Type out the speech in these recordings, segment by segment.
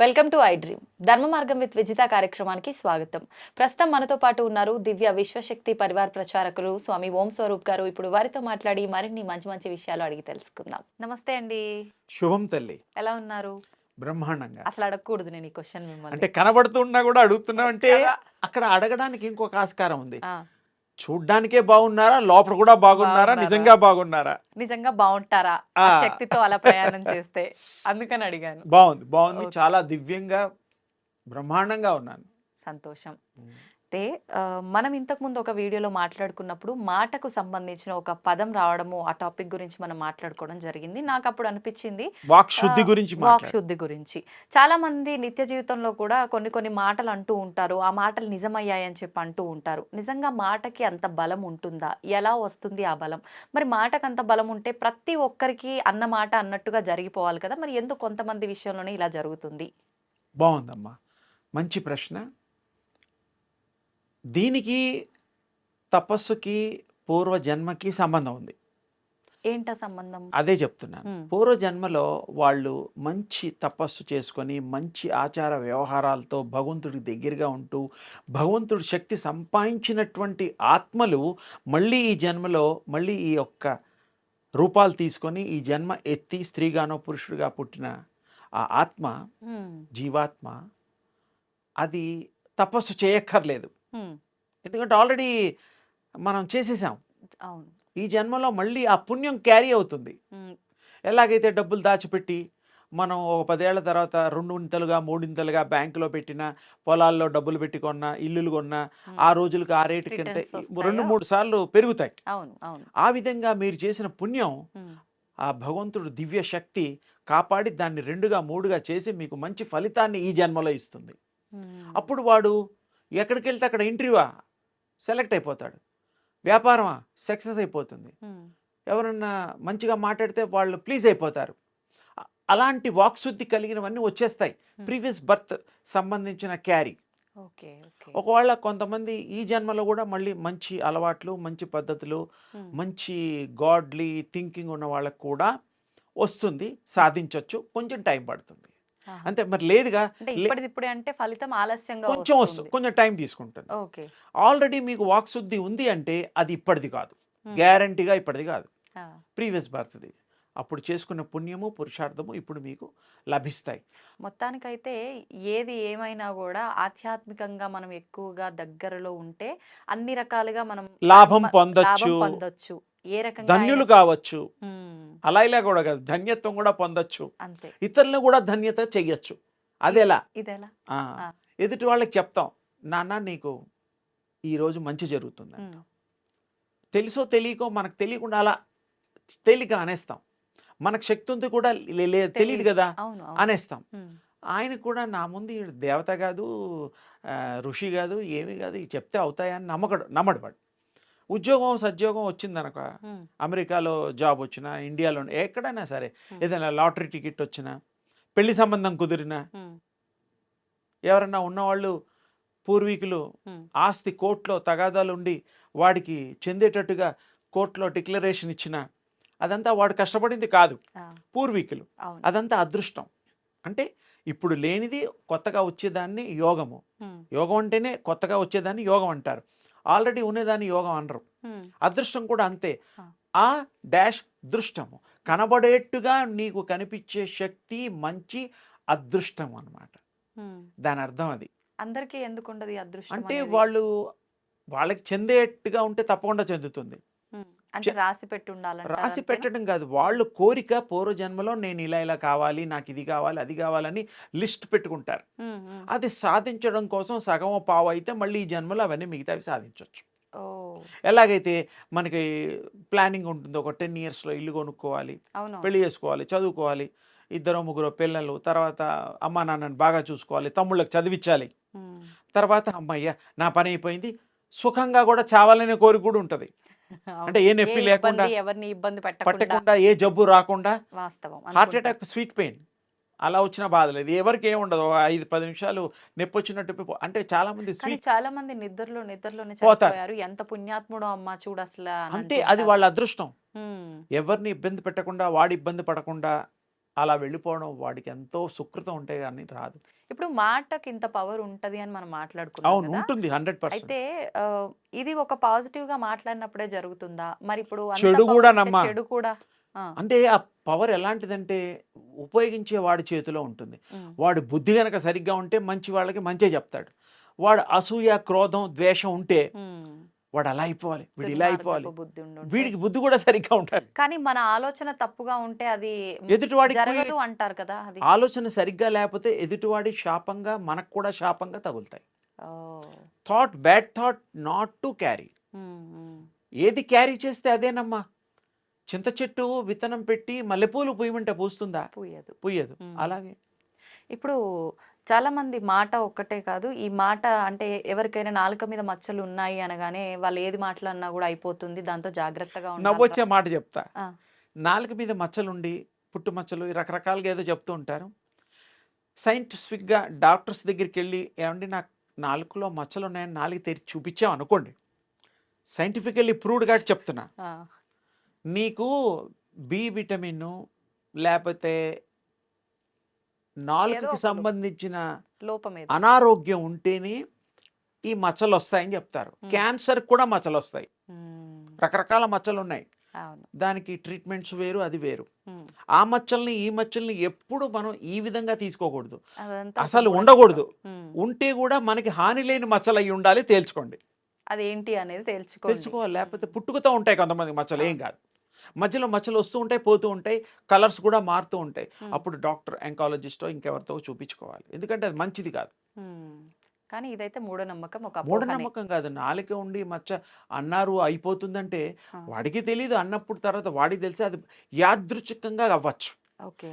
Welcome to I dream. Dharma Margam with Vijitha కార్యక్రమానికి స్వాగతం. ప్రస్తుతం మనతో పాటు ఉన్నారు దివ్య విశ్వశక్తి పరివార్ ప్రచారకులు స్వామి ఓం స్వరూప్ గారు. ఇప్పుడు వారితో మాట్లాడి మరిన్ని మంచి మంచి విషయాలు అడిగి తెలుసుకుందాం. నమస్తే అండి. శుభం తల్లి. ఎలా ఉన్నారు? బ్రహ్మాండంగా. అసలు అడగకూడదు నేను ఈ క్వశ్చన్ అంటే మిమ్మల్ని కనబడుతున్నా కూడా అడుగుతున్నావు అంటే. అక్కడ అడగడానికి ఇంకొక ఆస్కారం ఉంది. చూడ్డానికే బాగున్నారా? లోపల కూడా బాగున్నారా? నిజంగా బాగున్నారా? నిజంగా బాగుంటారా? ఆ. శక్తితో అలా ప్రయాణం చేస్తే. అందుకని అడిగాను. బాగుంది బాగుంది. చాలా దివ్యంగా బ్రహ్మాండంగా ఉన్నాను. సంతోషం. అయితే మనం ఇంతకు ముందు ఒక వీడియోలో మాట్లాడుకున్నప్పుడు మాటకు సంబంధించిన ఒక పదం రావడము ఆ టాపిక్ గురించి మనం మాట్లాడుకోవడం జరిగింది. నాకు అప్పుడు అనిపించింది వాక్ శుద్ధి ఆ, గురించి వాక్ మాట్లాడు శుద్ధి గురించి. చాలా మంది నిత్య జీవితంలో కూడా కొన్ని కొన్ని మాటలు అంటూ ఉంటారు ఆ మాటలు నిజమయ్యాయని చెప్పి అంటూ ఉంటారు. నిజంగా మాటకి అంత బలం ఉంటుందా? ఎలా వస్తుంది ఆ బలం? మరి మాటకు అంత బలం ఉంటే ప్రతి ఒక్కరికి అన్న మాట అన్నట్టుగా జరిగిపోవాలి కదా! మరి ఎందుకు కొంతమంది విషయంలోనే ఇలా జరుగుతుంది? బాగుందమ్మా. మంచి ప్రశ్న. దీనికి తపస్సుకి పూర్వ జన్మకి సంబంధం ఉంది. ఏంటా సంబంధం? అదే చెప్తున్నాను ఉమ్, పూర్వ జన్మలో వాళ్ళు మంచి తపస్సు చేసుకొని మంచి ఆచార వ్యవహారాలతో భగవంతుడికి దగ్గరగా ఉంటూ భగవంతుడి శక్తి సంపాదించినటువంటి ఆత్మలు మళ్ళీ ఈ జన్మలో మళ్ళీ ఈ యొక్క రూపాలు తీసుకొని ఈ జన్మ ఎత్తి స్త్రీగానో పురుషుడిగా పుట్టిన ఆ ఆత్మ జీవాత్మ అది తపస్సు చేయక్కర్లేదు. ఎందుకంటే ఆల్రెడీ మనం చేసేసాం. అవును. ఈ జన్మలో మళ్ళీ ఆ పుణ్యం క్యారీ అవుతుంది. ఎలాగైతే డబ్బులు దాచిపెట్టి మనం ఒక పదేళ్ళ తర్వాత రెండు ఇంతలుగా మూడింతలుగా బ్యాంకులో పెట్టిన పొలాల్లో డబ్బులు పెట్టి కొన్న ఇల్లులు కొన్న ఆ రోజులకి ఆ రేటు కంటే? రెండు మూడు సార్లు పెరుగుతాయి. ఆ విధంగా మీరు చేసిన పుణ్యం ఆ భగవంతుడు దివ్య శక్తి కాపాడి దాన్ని రెండుగా మూడుగా చేసి మీకు మంచి ఫలితాన్ని ఈ జన్మలో ఇస్తుంది. అప్పుడు వాడు ఎక్కడికి వెళ్తే అక్కడ ఇంటర్వ్యూవా? సెలెక్ట్ అయిపోతాడు. వ్యాపారమా? సక్సెస్ అయిపోతుంది. ఎవరన్నా మంచిగా మాట్లాడితే వాళ్ళు ప్లీజ్ అయిపోతారు. అలాంటి వాక్శుద్ధి కలిగినవన్నీ వచ్చేస్తాయి. ప్రీవియస్ బర్త్ సంబంధించిన క్యారీ. ఒకవేళ కొంతమంది ఈ జన్మలో కూడా మళ్ళీ మంచి అలవాట్లు మంచి పద్ధతులు మంచి గాడ్లీ థింకింగ్ ఉన్న వాళ్ళకు కూడా వస్తుంది సాధించవచ్చు కొంచెం టైం పడుతుంది. అంతే మరి లేదుగా అంటే ఫలితం ఆలస్యంగా కొంచెం వస్తుంది. కొంచెం టైం తీసుకుంటుంది. ఓకే. ఆల్రెడీ మీకు వాక్శుద్ధి ఉంది అంటే అది ఇప్పటిది కాదు. గ్యారంటీగా ఇప్పటిది కాదు. ప్రీవియస్ బర్త్ది అప్పుడు చేసుకున్న పుణ్యము పురుషార్థము ఇప్పుడు మీకు లభిస్తాయి. మొత్తానికైతే ఏది ఏమైనా కూడా ఆధ్యాత్మికంగా మనం ఎక్కువగా దగ్గరలో ఉంటే అన్ని రకాలుగా మనం లాభం పొందొచ్చు. పొందొచ్చు. ఏ రకంగా ధన్యులు. కావచ్చు. అలా ఇలా కూడా కాదు ధన్యత్వం కూడా పొందొచ్చు. అంతే. ఇతరులను కూడా ధన్యత చెయ్యొచ్చు. అదెలా? ఇదేలా. ఎదుటి వాళ్ళకి చెప్తాం నాన్న నీకు ఈరోజు మంచి జరుగుతుంది తెలుసో తెలియకో మనకు తెలియకుండా అలా తేలిక అనేస్తాం. మనకు శక్తి ఉంది కూడా తెలియదు. కదా అనేస్తాం. ఆయన కూడా నా ముందు దేవత కాదు ఋషి కాదు ఏమీ కాదు ఇవి చెప్తే అవుతాయని నమ్మకడు నమ్మడు వాడు. ఉద్యోగం సద్యోగం వచ్చిందనక ఉమ్, అమెరికాలో జాబ్ వచ్చినా ఇండియాలో ఎక్కడైనా సరే. ఏదైనా లాటరీ టికెట్ వచ్చినా పెళ్ళి సంబంధం కుదిరినా ఎవరన్నా ఉన్నవాళ్ళు పూర్వీకులు ఆస్తి కోర్టులో తగాదాలు ఉండి వాడికి చెందేటట్టుగా కోర్టులో డిక్లరేషన్ ఇచ్చిన అదంతా వాడు కష్టపడింది కాదు. పూర్వీకులు. అదంతా అదృష్టం. అంటే ఇప్పుడు లేనిది కొత్తగా వచ్చేదాన్ని యోగము. యోగం అంటేనే కొత్తగా వచ్చేదాన్ని యోగం అంటారు. ఆల్రెడీ ఉండేదాన్ని యోగం అనరు. అదృష్టం కూడా అంతే. ఆ. డాష్ దృష్టము. కనబడేట్టుగా నీకు కనిపించే శక్తి మంచి అదృష్టం అన్నమాట. ఉమ్. దాని అర్థం అది. అందరికీ ఎందుకు ఉండదు అదృష్టం అంటే? వాళ్ళు వాళ్ళకి చెందేట్టుగా ఉంటే తప్పకుండా చెందుతుంది. అంటే రాసి పెట్టి ఉండాలంటారా రాసి? పెట్టడం కాదు వాళ్ళు కోరిక పూర్వ జన్మలో నేను ఇలా ఇలా కావాలి నాకు ఇది కావాలి అది కావాలని లిస్ట్ పెట్టుకుంటారు. అది సాధించడం కోసం సగం పావు అయితే మళ్ళీ ఈ జన్మలో అవన్నీ మిగతావి సాధించవచ్చు ఎలాగైతే మనకి ప్లానింగ్ ఉంటుంది ఒక టెన్ ఇయర్స్లో ఇల్లు కొనుక్కోవాలి పెళ్ళి చేసుకోవాలి చదువుకోవాలి ఇద్దరు ముగ్గురు పిల్లలు తర్వాత అమ్మా నాన్నని బాగా చూసుకోవాలి తమ్ముళ్ళకి చదివించాలి. తర్వాత అమ్మయ్య నా పని అయిపోయింది సుఖంగా కూడా చావాలనే కోరిక కూడా ఉంటుంది. అంటే ఏ నొప్పి లేకుండా ఎవరిని ఇబ్బంది పెట్టకుండా పట్టకుండా ఏ జబ్బు రాకుండా వాస్తవం హార్ట్. అటాక్ స్వీట్ పెయిన్ అలా వచ్చిన బాధ లేదు ఎవరికి ఏమి ఉండదు ఐదు పది నిమిషాలు నొప్పి వచ్చినట్టు అంటే చాలా మంది చాలా మంది నిద్రలో నిద్రలోనే పోతారు. చనిపోయారు ఎంత పుణ్యాత్ముడో అమ్మ చూడు అసలు అంటే అది. వాళ్ళ అదృష్టం ఎవరిని ఇబ్బంది పెట్టకుండా వాడి ఇబ్బంది పడకుండా అలా వెళ్ళిపోవడం వాడికి ఎంతో సుకృతం ఉంటే కానీ రాదు. ఇప్పుడు మాటకి ఇంత పవర్ ఉంటది అని మనం మాట్లాడుకున్నాం అవును. ఉంటుంది. Hundred percent. అయితే ఇది ఒక పాజిటివ్గా మాట్లాడినప్పుడే జరుగుతుందా? మరి ఇప్పుడు చెడు కూడా నమ్మా. చెడు కూడా అంటే ఆ పవర్ ఎలాంటిదంటే ఉపయోగించే వాడి చేతిలో ఉంటుంది. వాడు బుద్ధి గనక సరిగ్గా ఉంటే మంచి వాళ్ళకి మంచే చెప్తాడు. వాడు అసూయ క్రోధం ద్వేషం ఉంటే. వాడు అలా అయిపోవాలి వీడు ఇలా అయిపోవాలి. వీడికి బుద్ధి కూడా సరిగ్గా ఉండాలి కానీ మన ఆలోచన తప్పుగా ఉంటే అది ఎదుటివాడికి జరగదు అంటారు కదా ఆలోచన సరిగ్గా లేకపోతే ఎదుటివాడి శాపంగా మనకు కూడా శాపంగా తగులుతాయి. Thought bad thought not to carry ఏది క్యారీ చేస్తే అదేనమ్మా? చింత చెట్టు విత్తనం పెట్టి మల్లెపూలు పూయమంటే పూస్తుందా? పూయదు. పూయదు. అలాగే. ఇప్పుడు చాలా మంది మాట ఒక్కటే కాదు. ఈ మాట అంటే ఎవరికైనా నాలుక మీద మచ్చలు ఉన్నాయి అనగానే వాళ్ళు ఏది మాట్లాడినా కూడా అయిపోతుంది. దాంతో జాగ్రత్తగా నవ్వొచ్చే మాట చెప్తా. నాలుక మీద మచ్చలుండి పుట్టు మచ్చలు రకరకాలుగా ఏదో చెప్తూ ఉంటారు. సైంటిఫిక్గా డాక్టర్స్ దగ్గరికి వెళ్ళి ఏమండి నాకు నాలుకలో మచ్చలు ఉన్నాయని నాలుగు తెరిచి చూపించాం అనుకోండి. సైంటిఫికల్లీ ప్రూవ్డ్గా చెప్తున్నా. నీకు బి విటమిన్ లేకపోతే ఒకటి. సంబంధించిన అనారోగ్యం ఉంటేనే ఈ మచ్చలు వస్తాయని చెప్తారు. క్యాన్సర్ కూడా మచ్చలు వస్తాయి రకరకాల మచ్చలు ఉన్నాయి దానికి ట్రీట్మెంట్స్ వేరు అది వేరు. ఆ మచ్చల్ని ఈ మచ్చల్ని ఎప్పుడు మనం ఈ విధంగా తీసుకోకూడదు. అసలు ఉండకూడదు. ఉంటే కూడా మనకి హాని లేని మచ్చలు అయి ఉండాలి తేల్చుకోండి. అదేంటి అనేది తెలుసుకోండి తెలుసుకోవాలి లేకపోతే పుట్టుకతో ఉంటాయి కొంతమంది మచ్చలు ఏం కాదు. మధ్యలో మచ్చలు వస్తూ ఉంటాయి పోతూ ఉంటాయి కలర్స్ కూడా మారుతూ ఉంటాయి. అప్పుడు డాక్టర్ ఎంకాలజిస్టో ఇంకెవరితో చూపించుకోవాలి. ఎందుకంటే అది మంచిది కాదు. కానీ ఇదైతే మూఢనమ్మకం ఒక. మూఢనమ్మకం కాదు. నాలుక ఉండి మచ్చ అన్నారు అయిపోతుందంటే వాడికి తెలియదు అన్నప్పుడు తర్వాత వాడికి తెలిసి అది యాదృచ్ఛికంగా అవ్వచ్చు.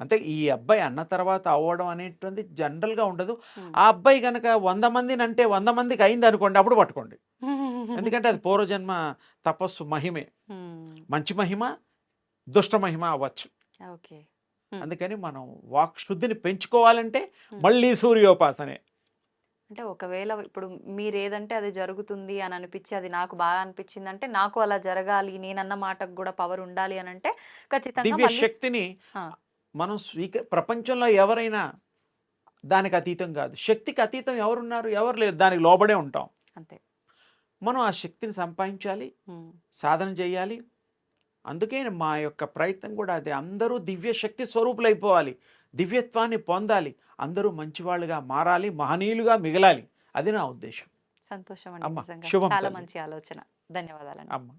అంటే ఈ అబ్బాయి అన్న తర్వాత అవ్వడం అనేటువంటి జనరల్గా ఉండదు. ఆ అబ్బాయి కనుక వంద మందిని అంటే వంద మందికి అయింది అనుకోండి అప్పుడు పట్టుకోండి. ఎందుకంటే అది పూర్వజన్మ తపస్సు మహిమే. మంచి మహిమ దుష్ట మహిమ అవ్వచ్చు. అందుకని మనం వాక్ శుద్ధిని పెంచుకోవాలంటే. మళ్ళీ సూర్యోపాసనే. అంటే ఒకవేళ ఇప్పుడు మీరు ఏదంటే అది జరుగుతుంది అని అనిపించి అది నాకు బాగా అనిపించింది అంటే నాకు అలా జరగాలి నేనన్న మాటకు కూడా పవర్ ఉండాలి అని అంటే ఖచ్చితంగా శక్తిని. మనం స్వీక ప్రపంచంలో ఎవరైనా దానికి అతీతం కాదు. శక్తికి అతీతం ఎవరున్నారు? ఎవరు లేరు. దానికి లోబడే ఉంటాం. అంతే. మనం ఆ శక్తిని సంపాదించాలి సాధన చేయాలి. అందుకే మా యొక్క ప్రయత్నం కూడా అదే. అందరూ దివ్య శక్తి స్వరూపులైపోవాలి. దివ్యత్వాన్ని పొందాలి. అందరూ మంచివాళ్ళుగా మారాలి మహనీయులుగా మిగలాలి. అది నా ఉద్దేశం. సంతోషం అమ్మ, శుభం చాలా. మంచి ఆలోచన. ధన్యవాదాలండి. అమ్మ.